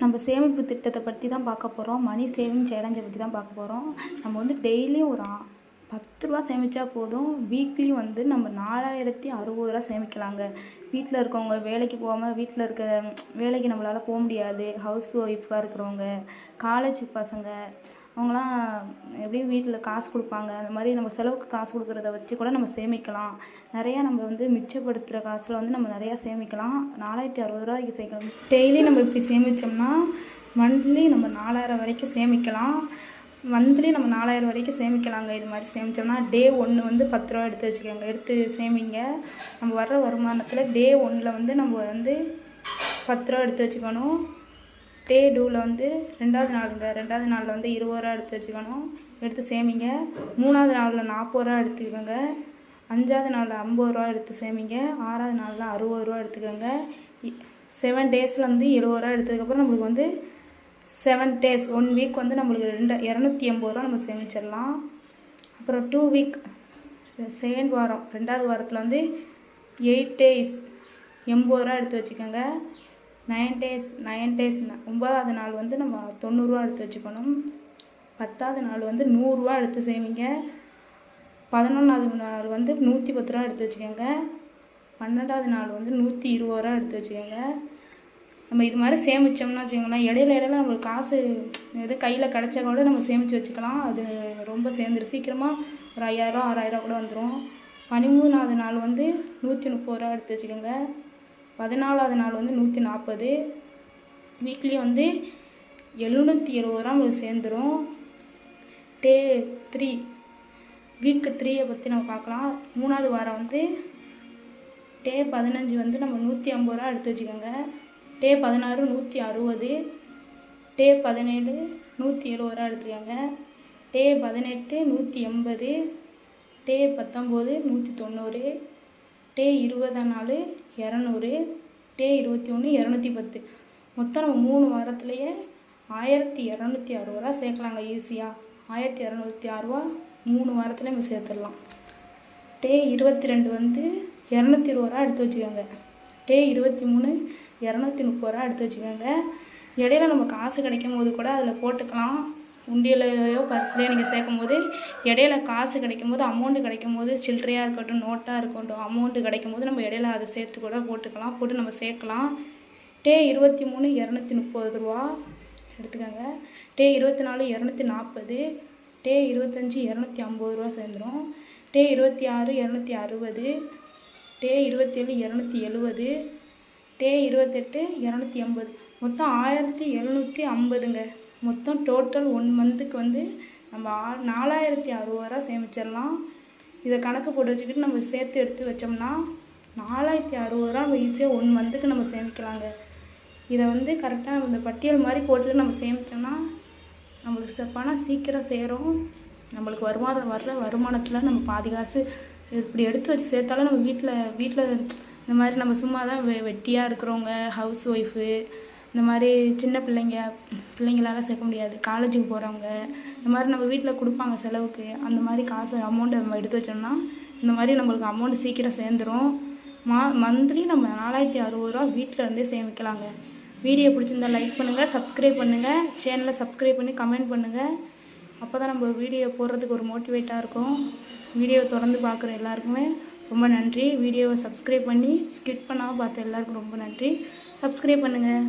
நம்ம சேமிப்பு திட்டத்தை பற்றி தான் பார்க்க போகிறோம் மணி சேவிங் சேலஞ்சை பற்றி தான் பார்க்க போகிறோம் நம்ம வந்து டெய்லியும் ஒரு பத்து ரூபா சேமித்தா போதும். வீக்லி வந்து நம்ம நாலாயிரத்தி அறுபது ரூபா சேமிக்கலாங்க. வீட்டில் இருக்கவங்க வேலைக்கு போகாமல் வீட்டில் இருக்க வேலைக்கு நம்மளால் போக முடியாது. ஹவுஸ் ஒய்ஃபாக இருக்கிறவங்க காலேஜ் பசங்க அவங்களாம் எப்படியும் வீட்டில் காசு கொடுப்பாங்க. அந்த மாதிரி நம்ம செலவுக்கு காசு கொடுக்குறத வச்சு கூட நம்ம சேமிக்கலாம். நிறையா நம்ம வந்து மிச்சப்படுத்துகிற காசில் வந்து நம்ம நிறையா சேமிக்கலாம். நாலாயிரத்தி அறுபது ரூபாய்க்கு சேர்க்கலாம் டெய்லி நம்ம இப்படி சேமித்தோம்னா மந்த்லி நம்ம நாலாயிரம் வரைக்கும் சேமிக்கலாம். மந்த்லி நம்ம நாலாயிரம் வரைக்கும் சேமிக்கலாங்க. இது மாதிரி சேமித்தோம்னா டே ஒன்று வந்து பத்து ரூபா எடுத்து வச்சுக்கோங்க. எடுத்து சேமிங்க. நம்ம வர்ற வருமானத்தில் டே ஒன்றில் வந்து நம்ம வந்து பத்து ரூபா எடுத்து வச்சுக்கணும். டே டூவில் வந்து ரெண்டாவது நாளுங்க. ரெண்டாவது நாளில் வந்து இருபது ரூபா எடுத்து வச்சுக்கணும். எடுத்து சேமிங்க. மூணாவது நாளில் நாற்பது ரூபா எடுத்துக்கோங்க. அஞ்சாவது நாளில் ஐம்பது ரூபா எடுத்து சேமிங்க. ஆறாவது நாளில் அறுபது ரூபா எடுத்துக்கோங்க. செவன் டேஸில் வந்து எழுபது ரூபா எடுத்ததுக்கப்புறம் நம்மளுக்கு வந்து செவன் டேஸ் ஒன் வீக் வந்து நம்மளுக்கு ரெண்டு இரநூத்தி எண்பது ரூபா நம்ம சேமிச்சிடலாம். அப்புறம் டூ வீக் செகண்ட் வாரம் ரெண்டாவது வாரத்தில் வந்து எயிட் டேஸ் எண்பது ரூபா எடுத்து வச்சுக்கோங்க. நைன் டேஸ் நைன் டேஸ் ஒம்பதாவது நாள் வந்து நம்ம தொண்ணூறுரூவா எடுத்து வச்சுக்கணும். பத்தாவது நாள் வந்து நூறுரூவா எடுத்து சேமிங்க பதினொன்றாவது நாள் வந்து நூற்றி பத்து ரூபா எடுத்து வச்சுக்கோங்க. பன்னெண்டாவது நாள் வந்து நூற்றி இருபது ரூபா எடுத்து வச்சுக்கோங்க. நம்ம இது மாதிரி சேமித்தோம்னா வச்சுக்கோங்களேன் இடையில இடையில நம்மளுக்கு காசு எது கையில் கிடச்சா கூட நம்ம சேமித்து வச்சுக்கலாம். அது ரொம்ப சேர்ந்துரும். சீக்கிரமாக ஒரு ஐயாயிரம் ஆறாயிரம் கூட வந்துடும் பதிமூணாவது நாள் வந்து நூற்றி முப்பது ரூபா எடுத்து வச்சுக்கோங்க. பதினாலாவது நாள் வந்து நூற்றி நாற்பது வீக்லி வந்து எழுநூற்றி இருபது ரூபா உங்களுக்கு சேர்ந்துடும் டே த்ரீ வீக்கு த்ரீயை பற்றி நம்ம பார்க்கலாம். மூணாவது வாரம் வந்து டே பதினஞ்சு வந்து நம்ம நூற்றி ஐம்பது ரூபா எடுத்து வச்சுக்கோங்க. டே பதினாறு நூற்றி அறுபது டே பதினேழு நூற்றி எழுபது ரூபா எடுத்துக்கோங்க. டே பதினெட்டு நூற்றி எண்பது டே பத்தொம்போது நூற்றி தொண்ணூறு டே இருபதாம் நாள் இரநூறு டே இருபத்தி ஒன்று இரநூத்தி பத்து. மொத்தம் நம்ம மூணு வாரத்துலேயே ஆயிரத்தி இரநூத்தி அறுபது ரூபா சேர்க்கலாங்க ஈஸியாக ஆயிரத்தி இரநூத்தி ஆறுரூவா மூணு வாரத்தில் நம்ம சேர்த்துடலாம். டே இருபத்தி ரெண்டு வந்து இரநூத்தி இருபது ரூபா எடுத்து வச்சுக்கோங்க. டே இருபத்தி மூணு இரநூத்தி முப்பது ரூபா எடுத்து வச்சுக்கோங்க. இடையில நம்ம காசு கிடைக்கும் போது கூட அதில் போட்டுக்கலாம். உண்டியலையோ பர்ஸ்லையோ நீங்கள் சேர்க்கும் போது இடையில காசு கிடைக்கும் போது அமௌண்ட்டு கிடைக்கும் போது சில்லறையாக இருக்கட்டும் நோட்டாக இருக்கட்டும் அமௌண்ட்டு கிடைக்கும் போது நம்ம இடையில அதை சேர்த்து கூட போட்டுக்கலாம் போட்டு நம்ம சேர்க்கலாம். டே இருபத்தி மூணு இரநூத்தி முப்பது ரூபா. எடுத்துக்கோங்க. டே இருபத்தி நாலு இரநூத்தி நாற்பது. டே இருபத்தஞ்சி இரநூத்தி ஐம்பது ரூபா சேர்ந்துடும் டே இருபத்தி ஆறு இரநூத்தி அறுபது. டே இருபத்தேழு இரநூத்தி எழுபது. டே இருபத்தெட்டு இரநூத்தி ஐம்பது. மொத்தம் ஆயிரத்தி எழுநூற்றி ஐம்பதுங்க. மொத்தம் டோட்டல் ஒன் மந்த்துக்கு வந்து நம்ம ஆ- நாலாயிரத்தி அறுபது ரூபா சேமிச்சிடலாம். இதை கணக்கு போட்டு வச்சுக்கிட்டு நம்ம சேர்த்து எடுத்து வச்சோம்னா நாலாயிரத்தி அறுபது ரூபா நம்ம ஈஸியாக ஒன் மந்த்துக்கு நம்ம சேமிக்கலாங்க. இதை வந்து கரெக்டாக இந்த பட்டியல் மாதிரி போட்டு நம்ம சேமித்தோம்னா நம்மளுக்கு பணம் சீக்கிரம் சேரும். நம்மளுக்கு வருமானம் வர்ற வருமானத்தில் நம்ம பாதி காசு இப்படி எடுத்து வச்சு சேர்த்தாலும் நம்ம வீட்டில் வீட்டில் இந்த மாதிரி நம்ம சும்மா தான் வெ வெட்டியாக இருக்கிறவங்க ஹவுஸ் ஒய்ஃபு இந்த மாதிரி சின்ன பிள்ளைங்க பிள்ளைங்களால் சேர்க்க முடியாது. காலேஜுக்கு போகிறவங்க இந்த மாதிரி நம்ம வீட்டில் கொடுப்பாங்க செலவுக்கு. அந்த மாதிரி காசு அமௌண்ட்டை நம்ம எடுத்து வச்சோம்னா இந்த மாதிரி நம்மளுக்கு அமௌண்ட் சீக்கிரம் சேர்ந்துரும். மா மந்த்லி நம்ம நாலாயிரத்தி அறுபது ரூபா வீட்டில் இருந்தே சேமிக்கலாங்க. வீடியோ பிடிச்சிருந்தா லைக் பண்ணுங்கள் சப்ஸ்கிரைப் பண்ணுங்கள் சேனலை சப்ஸ்கிரைப் பண்ணி கமெண்ட் பண்ணுங்கள் அப்போ தான் நம்ம வீடியோ போடுறதுக்கு ஒரு மோட்டிவேட்டாக இருக்கும். வீடியோ தொடர்ந்து பார்க்குற எல்லாருக்குமே ரொம்ப நன்றி. வீடியோவை சப்ஸ்கிரைப் பண்ணி ஸ்கிட் பண்ணாமல் பார்த்த எல்லாருக்கும் ரொம்ப நன்றி. சப்ஸ்கிரைப் பண்ணுங்கள்